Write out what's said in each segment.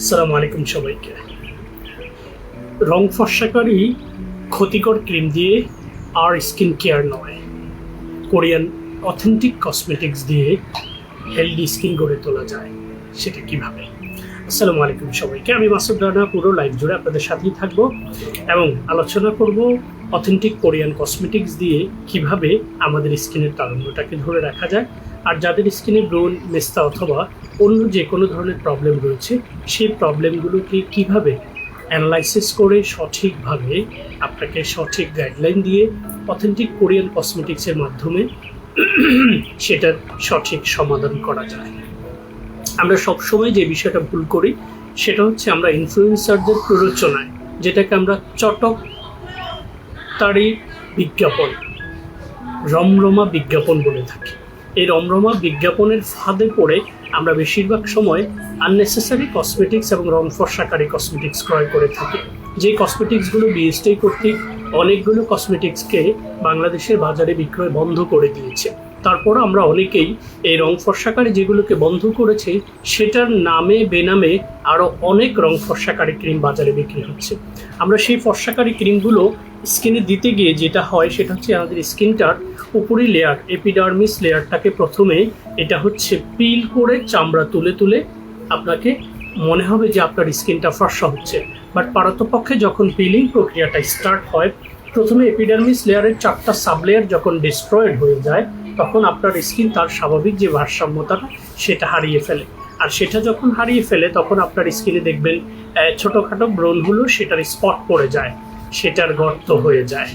আসসালামু আলাইকুম সবাইকে। রং ফর্সাকারী ক্ষতিকর ক্রিম দিয়ে আর স্কিন কেয়ার নয়, কোরিয়ান অথেন্টিক কসমেটিক্স দিয়ে হেলদি স্কিন গড়ে তোলা যায়, সেটা কীভাবে? আসসালামু আলাইকুম সবাইকে, আমি মাসুদ রানা, পুরো লাইভ জুড়ে আপনাদের সাথেই থাকব এবং আলোচনা করব অথেন্টিক কোরিয়ান কসমেটিক্স দিয়ে কীভাবে আমাদের স্কিনের তারুণ্যটাকে ধরে রাখা যায়। আর যাদের স্কিনে ব্রোন, মেস্তা অথবা অন্য যে কোনো ধরনের প্রবলেম রয়েছে, সেই প্রবলেমগুলোকে কীভাবে অ্যানালাইসিস করে সঠিকভাবে আপনাকে সঠিক গাইডলাইন দিয়ে অথেন্টিক কোরিয়ান কসমেটিক্সের মাধ্যমে সেটার সঠিক সমাধান করা যায়? আমরা সবসময় যে বিষয়টা ভুল করি, সেটা হচ্ছে আমরা ইনফ্লুয়েন্সারদের প্ররোচনায়, যেটাকে আমরা চটক তারই বিজ্ঞাপন, রমরমা বিজ্ঞাপন বলে থাকি। এই রমরমা বিজ্ঞাপনের ফাঁদে পড়ে আমরা বেশিরভাগ সময় আননেসেসারি কসমেটিক্স এবং রং ফর্সাকারী কসমেটিক্স ক্রয় করে থাকি। যে কসমেটিক্সগুলো বিএসটি কর্তৃক অনেকগুলো কসমেটিক্সকে বাংলাদেশের বাজারে বিক্রয় বন্ধ করে দিয়েছে। তারপর আমরা অনেকেই এই রং ফর্সাকারী যেগুলোকে বন্ধ করেছে, সেটার নামে বেনামে আরও অনেক রং ফর্সাকারী ক্রিম বাজারে বিক্রি হচ্ছে। আমরা সেই ফর্সাকারী ক্রিমগুলো স্কিনে দিতে গিয়ে যেটা হয়, সেটা হচ্ছে আমাদের স্কিনটার উপরি লেয়ার এপিডার্মিস লেয়ারটাকে প্রথমে এটা হচ্ছে পিল করে চামড়া তুলে তুলে আপনাকে মনে হবে যে আপনার স্কিনটা ফর্সা হচ্ছে। বাট পারতপক্ষে যখন পিলিং প্রক্রিয়াটা স্টার্ট হয়, প্রথমে এপিডার্মিস লেয়ারের চারটা সাবলেয়ার যখন ডিস্ট্রয়েড হয়ে যায় তখন আপনার স্কিন তার স্বাভাবিক যে ভারসাম্যতাটা, সেটা হারিয়ে ফেলে। আর সেটা যখন হারিয়ে ফেলে, তখন আপনার স্কিনে দেখবেন ছোটোখাটো ব্রণগুলো সেটার স্পট পড়ে যায়, সেটার গর্ত হয়ে যায়।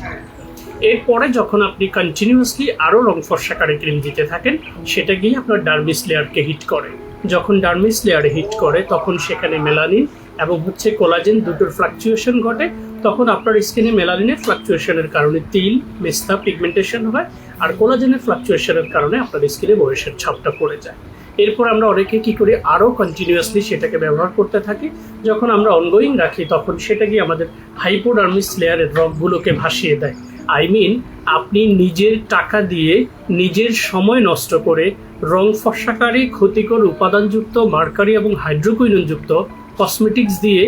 এরপরে যখন আপনি কন্টিনিউয়াসলি আরও রং ফর্সাকারী ক্রিম দিতে থাকেন, সেটা গিয়ে আপনার ডার্মিস লেয়ারকে হিট করে। যখন ডার্মিস লেয়ারে হিট করে, তখন সেখানে মেলানিন এবং হচ্ছে কোলাজেন দুটোর ফ্লাকচুয়েশন ঘটে। তখন আপনার স্কিনে মেলানিনের ফ্লাকচুয়েশনের কারণে তিল, মেস্তা পিগমেন্টেশন হয় আর কোলাজেনের ফ্লাকচুয়েশনের কারণে আপনার স্কিনে বয়সের ছাপটা পড়ে যায়। এরপর আমরা অনেকে কি করি, আরও কন্টিনিউয়াসলি সেটাকে ব্যবহার করতে থাকি। যখন আমরা অনগোয়িং রাখি, তখন সেটা গিয়ে আমাদের হাইপোডার্মিস লেয়ারের রগগুলোকে ভাসিয়ে দেয়। আই মিন আপনি নিজের টাকা দিয়ে নিজের সময় নষ্ট করে রং ফর্সাকারী ক্ষতিকর, উপাদানযুক্ত, মার্কারি এবং হাইড্রোকুইনযুক্ত কসমেটিক্স দিয়ে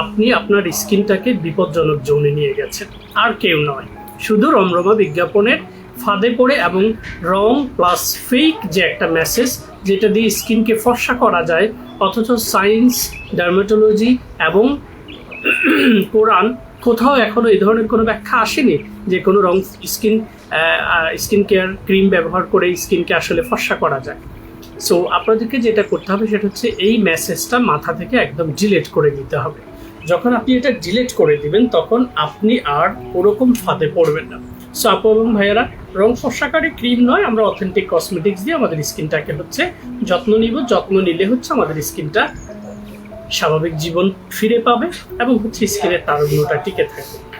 আপনি আপনার স্কিনটাকে বিপজ্জনক জোনে নিয়ে গেছেন। আর কেউ নয়। শুধু রমরমা বিজ্ঞাপনের ফাঁদে পড়ে এবং রং প্লাস ফেক যে একটা মেসেজ যেটা দিয়ে স্কিনকে ফর্সা করা যায়, অথচ সায়েন্স ডার্মাটোলজি এবং কোরআন কোথাও এখনও এই ধরনের কোনো ব্যাখ্যা আসেনি যে কোনো রং স্কিন স্কিন কেয়ার ক্রিম ব্যবহার করে স্কিনকে আসলে ফর্সা করা যায়। সো আপনাদেরকে যেটা করতে হবে সেটা হচ্ছে এই মেসেজটা মাথা থেকে একদম ডিলেট করে দিতে হবে। যখন আপনি এটা ডিলেট করে দিবেন, তখন আপনি আর ওরকম ফাঁদে পড়বেন না। সো আপু এবং ভাইয়েরা, রং ফর্সাকারী ক্রিম নয়, আমরা অথেন্টিক কসমেটিক্স দিয়ে আমাদের স্কিনটাকে হচ্ছে যত্ন নিব। যত্ন নিলে হচ্ছে আমাদের স্কিনটা স্বাভাবিক জীবন ফিরে পাবে এবং হচ্ছে স্কিনের তারুণ্যটা টিকে থাকবে।